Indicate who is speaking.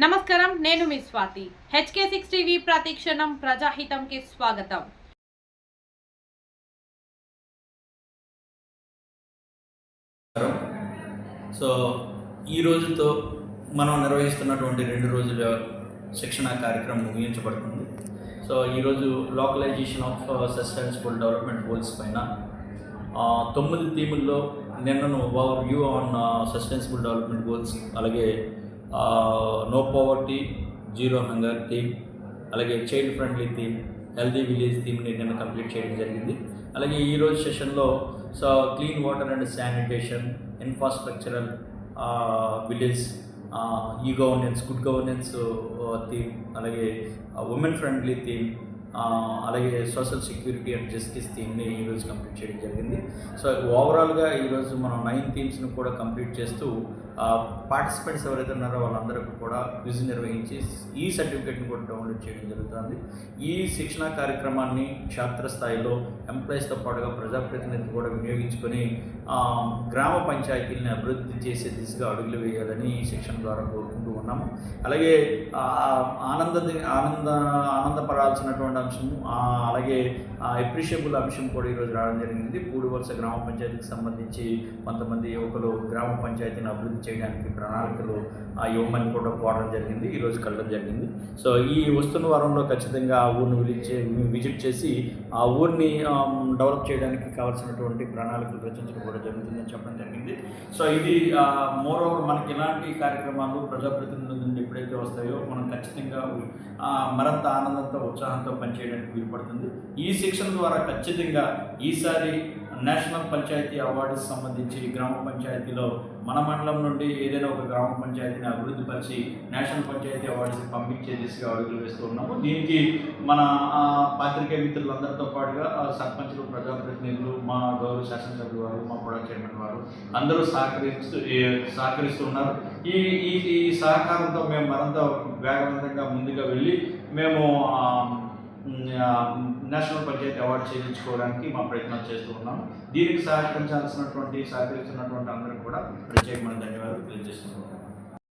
Speaker 1: నమస్కారం నేను మీ స్వాతి. హెచ్కే సిక్స్ టీవీ ప్రతిక్షణం ప్రజాహితంకి స్వాగతం.
Speaker 2: సో ఈ రోజుతో మనం నిర్వహిస్తున్నటువంటి రెండు రోజుల శిక్షణ కార్యక్రమం ముగించబడుతుంది. సో ఈరోజు localization of sustainable development goals పైన తొమ్మిది థీముల్లో నిన్నను overview on sustainable development goals అలాగే no poverty zero hunger theme అలాగే child friendly theme healthy village థీమ్ని నిన్న కంప్లీట్ చేయడం జరిగింది. అలాగే ఈరోజు సెషన్లో so clean water and sanitation infrastructural village ఈ గవర్నెన్స్ గుడ్ గవర్నెన్స్ థీమ్ అలాగే ఉమెన్ ఫ్రెండ్లీ థీమ్ అలాగే సోషల్ సెక్యూరిటీ అండ్ జస్టిస్ థీమ్ని ఈరోజు కంప్లీట్ చేయడం జరిగింది. సో ఓవరాల్గా ఈరోజు మనం నైన్ థీమ్స్ని కూడా కంప్లీట్ చేస్తూ పార్టిసిపెంట్స్ ఎవరైతే ఉన్నారో వాళ్ళందరికీ కూడా క్విజ్ నిర్వహించి ఈ సర్టిఫికేట్ని కూడా డౌన్లోడ్ చేయడం జరుగుతుంది. ఈ శిక్షణా కార్యక్రమాన్ని క్షేత్రస్థాయిలో ఎంప్లాయీస్తో పాటుగా ప్రజాప్రతినిధులు కూడా వినియోగించుకొని గ్రామ పంచాయతీలను అభివృద్ధి చేసే దిశగా అడుగులు వేయాలని ఈ శిక్షణ ద్వారా కోరుకుంటూ ఉన్నాము. అలాగే ఆనంద ఆనంద ఆనందపడాల్సినటువంటి అంశము. ఆ, అలాగే ఎప్రిషియబుల్ అంశం కూడా ఈరోజు రావడం జరిగింది. పూడి వరుస గ్రామ పంచాయతీకి సంబంధించి కొంతమంది యువకులు గ్రామ పంచాయతీని అభివృద్ధి చేయడానికి ప్రణాళికలు ఆ ఇవ్వమని కూడా కోరడం జరిగింది. ఈరోజు కలడం జరిగింది. సో ఈ వస్తున్న వారంలో ఖచ్చితంగా ఆ ఊరిని విజిట్ విజిట్ చేసి ఆ ఊరిని డెవలప్ చేయడానికి కావాల్సినటువంటి ప్రణాళికలు రచించడం కూడా జరుగుతుందని చెప్పడం జరిగింది. సో ఇది మోర్ ఓవర్ మనకి ఇలాంటి కార్యక్రమాలు ప్రజాప్రతినిధుల నుండి ఎప్పుడైతే వస్తాయో మనం ఖచ్చితంగా మరింత ఆనందంతో ఉత్సాహంతో పని పనిచేయడానికి వీలుపడుతుంది. ఈ శిక్షణ ద్వారా ఖచ్చితంగా ఈసారి నేషనల్ పంచాయతీ అవార్డుకి సంబంధించి గ్రామ పంచాయతీలో మన మండలం నుండి ఏదైనా ఒక గ్రామ పంచాయతీని అభివృద్ధి పరిచి నేషనల్ పంచాయతీ అవార్డుకి పంపించే దిశగా అడుగులు వేస్తూ ఉన్నాము. దీనికి మన పాత్రికే మిత్రులందరితో పాటుగా సర్పంచులు ప్రజాప్రతినిధులు మా గౌరవ శాసనసభ్యులు వారు మా కూడా చైర్మన్ వారు అందరూ సహకరిస్తూ సహకరిస్తున్నారు సహకరిస్తూ ఉన్నారు. ఈ ఈ సహకారంతో మేము మరింత వేగవంతంగా ముందుగా వెళ్ళి మేము నేషనల్ పంచాయతీ అవార్డు చేయించుకోవడానికి మా ప్రయత్నం చేస్తూ ఉన్నాము దీనికి సహకరించాల్సినటువంటి సహకరిస్తున్నటువంటి అందరికీ కూడా ప్రత్యేకమైన ధన్యవాదాలు తెలియజేస్తున్నాము